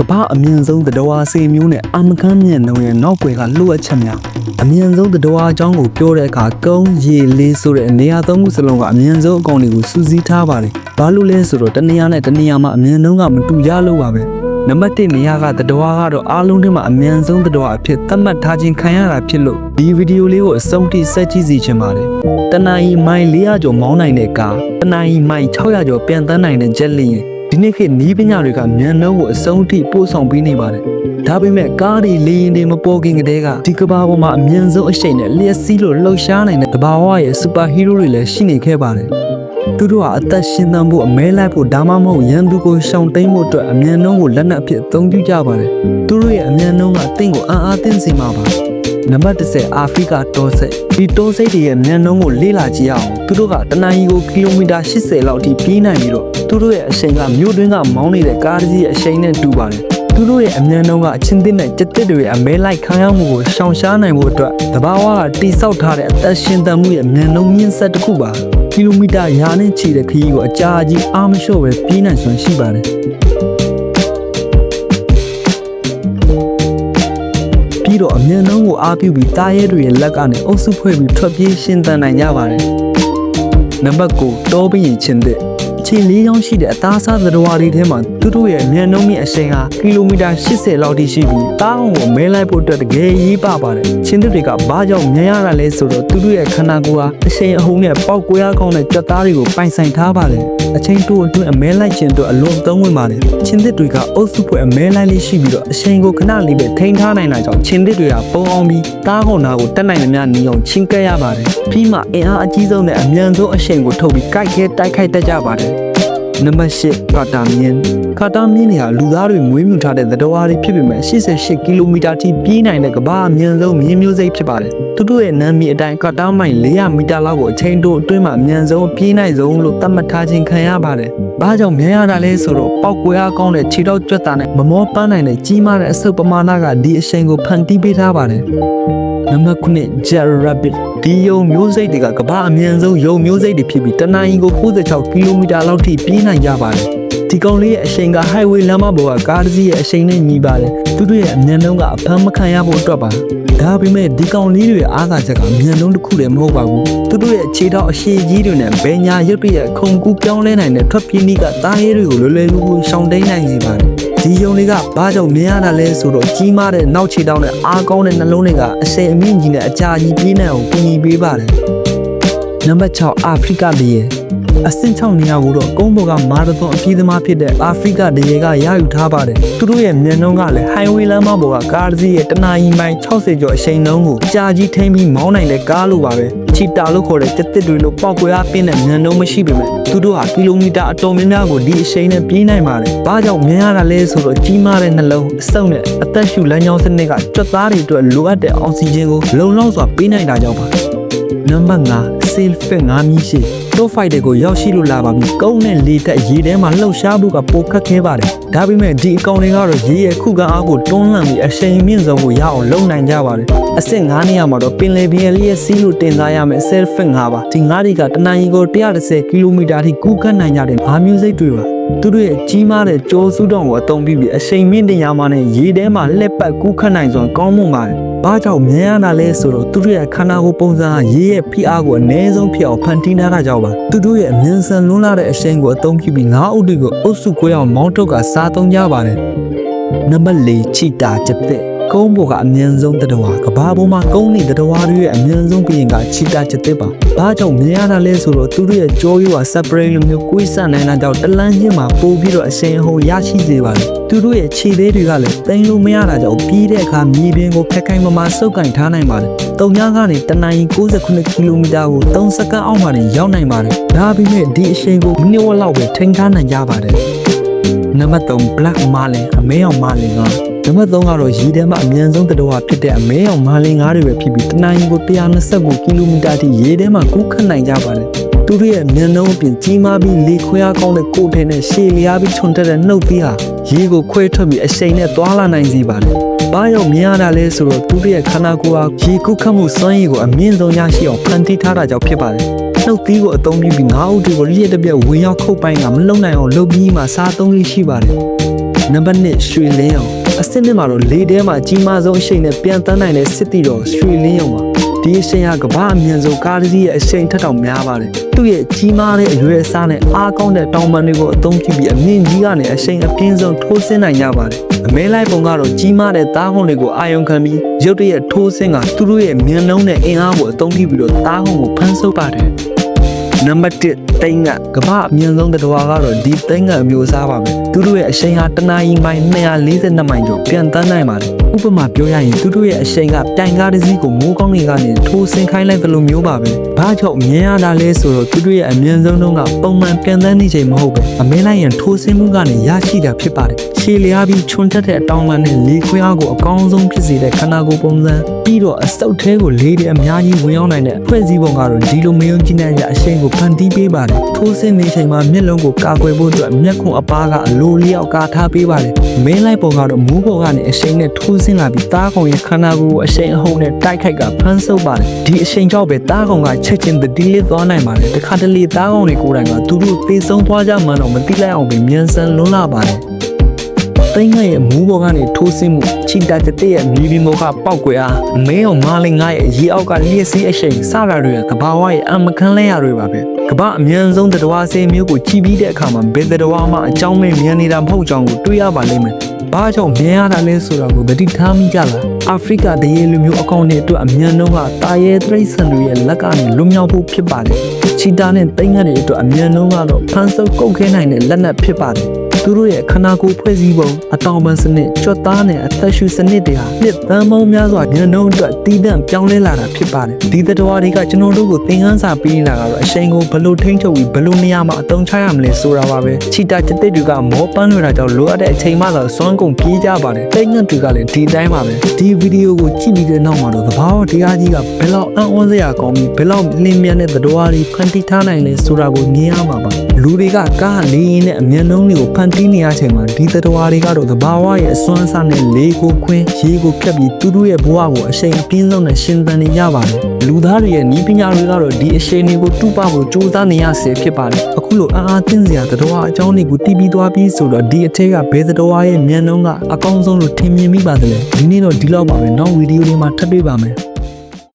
ကမ္ဘာအမြင့်ဆုံးသတ္တဝါစေမျိုးနဲ့အာမခန်းမြင့်နှုံရဲ့နောက်ွယ်ကလိုအပ်ချက်များအမြင့်ဆုံးသတ္တဝါအကြောင်းကိုပြောတဲ့အခါကုန်းရေလေးဆိုတဲ့နေရာသုံးခုစလုံးကအမြင့်ဆုံးအကောင်တွေကိုစူးစီးထားပါတယ်။ဘာလို့လဲဆိုတော့တနေရာနဲ့တနေရာမှာအမြင့်ဆုံးကမတူကြလို့ပါပဲ။နံပါတ်1နေရာကသတ္တဝါကတော့အားလုံးထဲမှာအမြင့်ဆုံးသတ္တဝါအဖြစ်သတ်မှတ်ထားခြင်းခံရတာဖြစ်လို့ဒီဗီဒီယိုလေးကိုအဆုံးထိဆက်ကြည့်စီချင်ပါတယ်။တနအီမိုင်400ကျော်မောင်းနိုင်တဲ့ကားတနအီမိုင်600ကျော်ပြန်တန်းနိုင်တဲ့ဂျက်လီရင် ဒီနေ့ခေတ်နီးပညာတွေကမြန်နှုံးကိုအဆုံးထိပို့ဆောင်ပေးနေပါတယ်။ဒါပေမဲ့ကားတွေလေယာဉ်တွေမပေါ်ခင်ကတည်းကဒီကမ္ဘာပေါ်မှာအမြန်ဆုံးအရှိန်နဲ့လျှက်စီးလို့လှုပ်ရှားနိုင်တဲ့တဘာဝရဲ့စူပါဟီးရိုးတွေလည်းရှိနေခဲ့ပါတယ်။သူတို့ဟာအသက်ရှင်သန်ဖို့အမဲလိုက်ဖို့ဒါမှမဟုတ်ရန်သူကိုရှောင်တိန်ဖို့အတွက်အမြန်နှုံးကိုလက်နက်အဖြစ်အသုံးပြုကြပါတယ်။သူတို့ရဲ့အမြန်နှုံးကအသင်ကိုအာအားသင့်စေမှာပါ။ နံပါတ်10အာဖရိကတောစိတ်ဒီတောစိတ်တွေရဲ့မြန်နှုံးကိုလေ့လာကြည့်အောင်သူတို့ကတနင်္ဂနွေကိုကီလိုမီတာ80လောက်အထိပြေးနိုင်ပြီးတော့သူတို့ရဲ့အရှိန်ကမြို့တွင်းကမောင်းနေတဲ့ကားတစ်စီးရဲ့အရှိန်နဲ့တူပါတယ်သူတို့ရဲ့အမြန်နှုံးကအချင်းသစ်နဲ့ကြက်တစ်တွေရဲ့အမဲလိုက်ခံရမှုကိုရှောင်ရှားနိုင်ဖို့အတွက်တဘာဝကတိဆောက်ထားတဲ့အသက်ရှင်သန်မှုရဲ့မြန်နှုံးမြင့်ဆက်တစ်ခုပါကီလိုမီတာရာနဲ့ချီတဲ့ခရီးကိုအကြာကြီးအားမလျှော့ပဲပြေးနိုင်စွမ်းရှိပါတယ် ပြီးတော့အမြန်နှုံးကိုအားပြုပြီးတားရဲတွေရဲ့လက်ကနေအုပ်စုဖွဲ့ပြီးထွက်ပြေးရှင်သန်နိုင်ကြပါတယ်။နံပါတ်9တောပရင်ချင်းတဲ့ ခြေလေးချောင်းရှိတဲ့အသားစားသတ္တဝါတွေထဲမှာသူတို့ရဲ့အမြန်နှုံးမြင့်အရှိန်ဟာကီလိုမီတာ80လောက်ထိရှိပြီးတားအောင်ကိုမဲလိုက်ဖို့အတွက်တကယ်ရေးပါပါတယ်။ချင်းတွေကဘာကြောင့်မြန်ရတာလဲဆိုတော့သူတို့ရဲ့ခန္ဓာကိုယ်ဟာအရှိန်အဟုန်နဲ့ပေါက်ကွဲရကောင်းတဲ့ကြက်သားတွေကိုပိုင်ဆိုင်ထားပါတယ်။အချိန်တိုအတွင်းအမဲလိုက်ခြင်းအတွက်အလွန်သုံးဝင်ပါတယ်။ချင်းသစ်တွေကအုပ်စုဖွဲ့အမဲလိုက်လေးရှိပြီးတော့အချိန်ကိုခဏလေးပဲထိန်းထားနိုင်တာကြောင့်ချင်းသစ်တွေကပုံအောင်ပြီးတားကုန်တာကိုတက်နိုင်သမျှနီးအောင်ချင်းကပ်ရပါတယ်။ပြီးမှအင်အားအကြီးဆုံးနဲ့အမြန်ဆုံးအရှိန်ကိုထုတ်ပြီးကြိုက်ခဲတိုက်ခိုက်တတ်ကြပါတယ်။ နံပါတ်၈ကာတာမြင်းကာတာမြင်းတွေဟာလူသားတွေမွေးမြူထားတဲ့သတ္တဝါတွေဖြစ်ပေမဲ့88ကီလိုမီတာထိပြေးနိုင်တဲ့ကမ္ဘာအမြင့်ဆုံးမြင်းမျိုးစိတ်ဖြစ်ပါတယ်။သူတို့ရဲ့နာမည်အတိုင်းကာတာမိုင်400မီတာလောက်ကိုအချိန်တိုအတွင်းမှာအမြန်ဆုံးပြေးနိုင်ဆုံးလို့သတ်မှတ်ထားခြင်းခံရပါတယ်။ဘာကြောင့်မြန်ရတာလဲဆိုတော့ပောက်ကွဲအားကောင်းတဲ့ခြေထောက်ကြွက်တာနဲ့မမောပန်းနိုင်တဲ့ကြီးမားတဲ့အဆုပ်ပမာဏကဒီအရှိန်ကိုဖန်တီးပေးထားပါတယ်။ နံပါတ်9 Jet Rabbit ဒီယုံမျိုးစိတ်တွေကကမ္ဘာအမြန်ဆုံးယုံမျိုးစိတ်တွေဖြစ်ပြီးတနင်္ဂနွေကို96ကီလိုမီတာလောက်ထိပြေးနိုင်ကြပါတယ်။ဒီကောင်လေးရဲ့အရှိန်က highway လမ်းမပေါ်ကကားတစ်စီးရဲ့အရှိန်နဲ့ညီပါတယ်။သူတို့ရဲ့အမြန်နှုန်းကအဖမ်းမခံရဖို့အတွက်ပါ။ဒါပေမဲ့ဒီကောင်လေးတွေရဲ့အားသာချက်ကမြန်နှုန်းတစ်ခုလည်းမဟုတ်ပါဘူး။သူတို့ရဲ့ခြေထောက်အရှိကြီးတွေနဲ့ဘယ်ညာရုပ်တွေရဲ့ခုံကူးပြောင်းလဲနိုင်တဲ့ထွက်ပြေးနည်းကသားရဲတွေကိုလွယ်လွယ်ကူကူရှောင်တိန်နိုင်စေပါတယ်။ ဒီယုံတွေကဘာကြောင့်မြင်ရတာလဲဆိုတော့ကြီးမားတဲ့နောက်ခြေတောင်းနဲ့အားကောင်းတဲ့နှလုံးတွေကအစိမ်အမြင့်ကြီးနဲ့အကြာကြီးပြေးနိုင်အောင်ကူညီပေးပါတယ်။နံပါတ်6အာဖရိကတရေအဆင့်6နေရာကိုတော့ကုန်းပေါ်ကမာရသွန်အပြေးသမားဖြစ်တဲ့အာဖရိကတရေကရယူထားပါတယ်။သူတို့ရဲ့မျက်နှာကလည်း highway လမ်းမပေါ်ကကားတစ်စီးရဲ့တနာရီမိုင်60ကျော်အချိန်နှုန်းကိုအကြာကြီးထိန်းပြီးမောင်းနိုင်တဲ့ကားလိုပါပဲ။ ချီတာလို့ခေါ်တဲ့တက်တစ်တွေလို့ပောက်ကွဲအားပြင်းတဲ့မျက်နှာမရှိပေမဲ့သူတို့ဟာကီလိုမီတာအတော်များများကိုဒီအချိန်နဲ့ပြေးနိုင်ပါတယ်။ဘာကြောင့်မြင်ရတာလဲဆိုတော့ကြီးမားတဲ့နှလုံးအဆုပ်နဲ့အသက်ရှူလမ်းကြောင်းစနစ်ကကြွက်သားတွေအတွက်လိုအပ်တဲ့အောက်ဆီဂျင်ကိုလုံလောက်စွာပေးနိုင်တာကြောင့်ပါ။နံပါတ်5 sail fit 5မြီးရှိ တော့ fight တွေကိုရောက်ရှိလို့လာပါပြီကုန်းနဲ့လေတက်ရေထဲမှာလှုပ်ရှားဖို့ကပိုခက်ခဲပါတယ်ဒါပေမဲ့ဒီအကောင်တွေကတော့ရေရဲ့ခုခံအားကိုတွန်းလှန်ပြီးအရှိန်မြင့်ဆုံးကိုရအောင်လုပ်နိုင်ကြပါတယ်အဆင့်9နေရာမှာတော့ပင်လယ်ပြင်လေးရဲ့စီးလို့တင်စားရမယ် self fit 5ပါဒီ9တွေကတနင်္ဂနွေကို130ကီလိုမီတာထိကူးကပ်နိုင်ကြတဲ့ငါးမျိုးစိတ်တွေပါ သူတို့ရဲ့ကြီးမားတဲ့ကြောစူးတောင်ကိုအသုံးပြုပြီးအရှိန်မြင့်တင်ရမှာနဲ့ရေထဲမှာလှက်ပတ်ကူးခတ်နိုင်စွာကောင်းမွန်ပါတယ်။ဘာကြောင့်မြန်ရတာလဲဆိုတော့သူတို့ရဲ့ခန္ဓာကိုယ်ပုံစံကရေရဲ့ဖိအားကိုအနည်းဆုံးဖြစ်အောင်ဖန်တီးထားတာကြောင့်ပါ။သူတို့ရဲ့အမြန်ဆန်လွန်းလာတဲ့အရှိန်ကိုအသုံးပြုပြီးငါးအုပ်တွေကိုအုပ်စုကွဲအောင်မောင်းထုတ်ကစားသုံးကြပါတယ်။နံပါတ်၄ချီတာကျတဲ့ ကုန်းပေါ်ကအမြန်ဆုံးတတဝါကဘာပေါ်မှာကုန်းနေတတဝါတွေရဲ့အမြန်ဆုံးပြင်ကချီတာကျတဲ့ပါ။ဘာကြောင့်မြန်ရတာလဲဆိုတော့သူတို့ရဲ့ကြောရိုးက separate လိုမျိုးကိုယ်ဆနိုင်တာကြောင့်တလန်းချင်းမှာပို့ပြီးတော့အရှိန်အဟုန်ရရှိစေပါတယ်။သူတို့ရဲ့ခြေသေးတွေကလည်းတိမ်လို့မရတာကြောင့်ပြီးတဲ့အခါမြေပြင်ကိုဖက်ခိုင်းမမစုပ်ကင်ထားနိုင်ပါတယ်။တုံညာကနေတနင်္ဂနွေ69ကီလိုမီတာကို3စက္ကန့်အောက်မှာနေရောက်နိုင်ပါတယ်။ဒါပေမဲ့ဒီအရှိန်ကိုမိနစ်ဝက်လောက်ပဲထိန်းထားနိုင်ကြပါတယ်။နံပါတ်3 Black Marlin အမဲအောင် Marlin က နံပါတ်3ကတော့ရေထဲမှာအမြန်ဆုံးတတော်ဟာဖြစ်တဲ့အမဲအောင် Marlin ကားတွေပဲဖြစ်ပြီးတနင်္ဂနွေကို129ကီလိုမီတာထိရေထဲမှာကူးခတ်နိုင်ကြပါတယ်။သူတို့ရဲ့မျက်နှာအပြင်ကြီးမားပြီးလေခွဲအားကောင်းတဲ့ကိုယ်ထဲနဲ့ရှည်လျားပြီးထွန်တက်တဲ့နှုတ်သီးဟာရေကိုခွဲထွက်ပြီးအရှိန်နဲ့သွာလာနိုင်စေပါတယ်။ဘာကြောင့်မြင်ရတာလဲဆိုတော့သူတို့ရဲ့ခန္ဓာကိုယ်ဟာရေကုတ်ခတ်မှုစွမ်းရည်ကိုအမြင့်ဆုံးရရှိအောင်ဖန်တီးထားတာကြောင့်ဖြစ်ပါတယ်။နှုတ်သီးကိုအသုံးပြုပြီးငါးအုပ်တွေကိုလျှက်တစ်ပြက်ဝင်ရောက်ခုတ်ပိုင်းကမလုံနိုင်အောင်လုပ်ပြီးမှစားသုံးလေးရှိပါတယ်။နံပါတ်1ရွှေလင်းအောင် အစစ်နှစ်မှာတော့လေထဲမှာကြီးမားဆုံးအရှိန်နဲ့ပြန်တန်းနိုင်တဲ့စစ်တီတော်ရွှေလင်းအောင်ပါဒီအရှိန်ကကမ္ဘာအမြန်ဆုံးကားတစ်စီးရဲ့အရှိန်ထက်တောင်များပါတယ်သူ့ရဲ့ကြီးမားတဲ့အရွယ်အစားနဲ့အားကောင်းတဲ့တောင်ပန်တွေကိုအသုံးပြုပြီးအမြင့်ကြီးကနေအရှိန်အပြင်းဆုံးထိုးဆင်းနိုင်ကြပါတယ်အမဲလိုက်ပုံကတော့ကြီးမားတဲ့သားဟုံတွေကိုအာယုံခံပြီးရုတ်တရက်ထိုးဆင်းကသူတို့ရဲ့မြန်နှုံးနဲ့အင်အားကိုအသုံးပြုပြီးတော့သားဟုံကိုဖမ်းဆုပ်ပါတယ် နံပါတ်1တိန်ကကမ္ဘာအမြင့်ဆုံးတစ်တော်ကတော့ဒီတိန်ကအမျိုးအစားပါပဲသူတို့ရဲ့အရှိန်ဟာတနာရီမိုင်242မိုင်ကျော်ပြန်တန်းနိုင်ပါတယ်ဥပမာပြောရရင်သူတို့ရဲ့အရှိန်ကတိုင်ကားတစ်စီးကိုမိုးကောင်းတွေကနေထိုးဆင်းခိုင်းလိုက်သလိုမျိုးပါပဲဘာကြောင့်မြင်ရတာလဲဆိုတော့သူတို့ရဲ့အမြင့်ဆုံးတုန်းကပုံမှန်ပြန်တန်းနေချိန်မဟုတ်ပဲအမဲလိုက်ရင်ထိုးဆင်းမှုကနေရရှိတာဖြစ်ပါတယ်ရှည်လျားပြီးချွန်တက်တဲ့အတောင်ပံနဲ့လေခွေးအားကိုအကောင်းဆုံးဖြစ်စေတဲ့ခန္ဓာကိုယ်ပုံစံပြီးတော့အစုပ်သေးကိုလေးတွေအများကြီးဝင်ရောက်နိုင်တဲ့ဖွဲ့စည်းပုံကတော့ဒီလိုမယုံကြည်နိုင်တဲ့အရှိန်ကိုဖန်တီးပေးပါတယ်ထိုးဆင်းနေချိန်မှာမျက်လုံးကိုကာကွယ်ဖို့အတွက်မျက်ခွန်အပါးကအလိုလျောက်ကာထားပေးပါတယ်မင်းလိုက်ပုံကတော့မူးပေါ်ကနေအရှိန်နဲ့ထိုးဆင်းလာပြီးတားကောင်ရဲ့ခန္ဓာကိုယ်ကိုအရှိန်အဟုန်နဲ့တိုက်ခိုက်ကဖမ်းဆုပ်ပါတယ်ဒီအရှိန်ကြောင့်ပဲတားကောင်ကချက်ချင်းတတိလေးသွားနိုင်ပါတယ်တခါတလေတားကောင်တွေကိုယ်တိုင်ကသူတို့သေဆုံးသွားကြမှန်းတော့မသိလိုက်အောင်ပဲမြန်ဆန်လွန်းလာပါတယ် သိန်းငယ်ရဲ့မူးပေါ်ကနေထိုးဆင်းမှုချီတာတဲ့ရဲ့မြေပြင်ပေါ်ကပောက်ကွယ်အားမင်းအောင်မားလင်းငါရဲ့ရေအောက်ကလျှက်စီးအရှိန်စတာတွေကကဘာဝရဲ့အမခန်းလဲရတွေပါပဲကဘာအမြန်ဆုံးတတဝါစေးမျိုးကိုချီပြီးတဲ့အခါမှာဘယ်တတဝါမှအကြောင်းမဲ့မြန်နေတာမဟုတ်ကြောင်းကိုတွေးရပါလိမ့်မယ်ဘာကြောင့်မြန်ရတာလဲဆိုတာကိုသတိထားမိကြလားအာဖရိကတရေလူမျိုးအကောင့်တွေအတွက်အမြန်နှုန်းကတာရဲတရိတ်ဆန်တွေရဲ့လက်ကနေလွတ်မြောက်ဖို့ဖြစ်ပါတယ်ချီတာနဲ့သိန်းငယ်တွေအတွက်အမြန်နှုန်းကတော့ဖန်ဆုပ်ကုတ်ခဲနိုင်တဲ့လက်နက်ဖြစ်ပါတယ် သူတို့ရဲ့ခန္ဓာကိုယ်ဖွဲ့စည်းပုံအတောင်ပံစနစ်ကြွတ်သားနဲ့အသက်ရှူစနစ်တွေဟာနှစ်သန်းပေါင်းများစွာညနှုံးအတွက်တည်တံ့ပြောင်းလဲလာတာဖြစ်ပါတယ်ဒီသတ္တဝါတွေကကျွန်တော်တို့ကိုသင်ခန်းစာပေးနေတာကတော့အရှိန်ကိုဘယ်လိုထိန်းချုပ်ပြီးဘယ်လိုနေရာမှာအသုံးချရမလဲဆိုတာပါပဲချီတာကျတဲ့တွေကမောပန်းလွှဲတာကြောင့်လိုအပ်တဲ့အချိန်မှသာစွမ်းကုန်ပြေးကြပါတယ်တိတ်ငတ်တွေကလည်းဒီတိုင်းပါပဲဒီဗီဒီယိုကိုကြည့်ပြီးတဲ့နောက်မှာတော့သဘာဝတရားကြီးကဘယ်လောက်အံ့ဩစရာကောင်းပြီးဘယ်လောက်လင်းမြတ်တဲ့သတ္တဝါတွေဖန်တီးထားနိုင်လဲဆိုတာကိုမြင်ရမှာပါ လူတွေကကားလေးရင်နဲ့အမျက်နှုံးတွေကိုဖန်တီးနေရချိန်မှာဒီသတ္တဝါတွေကတော့သဘာဝရဲ့အစွမ်းအစနဲ့လေကိုခွင်းရေကိုဖြတ်ပြီးသူတို့ရဲ့ဘဝကိုအရှိန်အပြင်းဆုံးနဲ့ရှင်သန်နေကြပါတယ်လူသားတွေရဲ့ဤပညာတွေကတော့ဒီအရှိန်တွေကိုတူပဖို့စူးစမ်းနေရဆဲဖြစ်ပါတယ်အခုလိုအာအာသင့်စရာသတ္တဝါအကြောင်းတွေကိုတည်ပြီးသွားပြီးဆိုတော့ဒီအထက်ကဘယ်သတ္တဝါရဲ့မျက်နှုံးကအကောင်းဆုံးလို့ထင်မြင်မိပါသလဲဒီနေ့တော့ဒီလောက်ပါပဲနောက်ဗီဒီယိုလေးမှာထပ်တွေ့ပါမယ်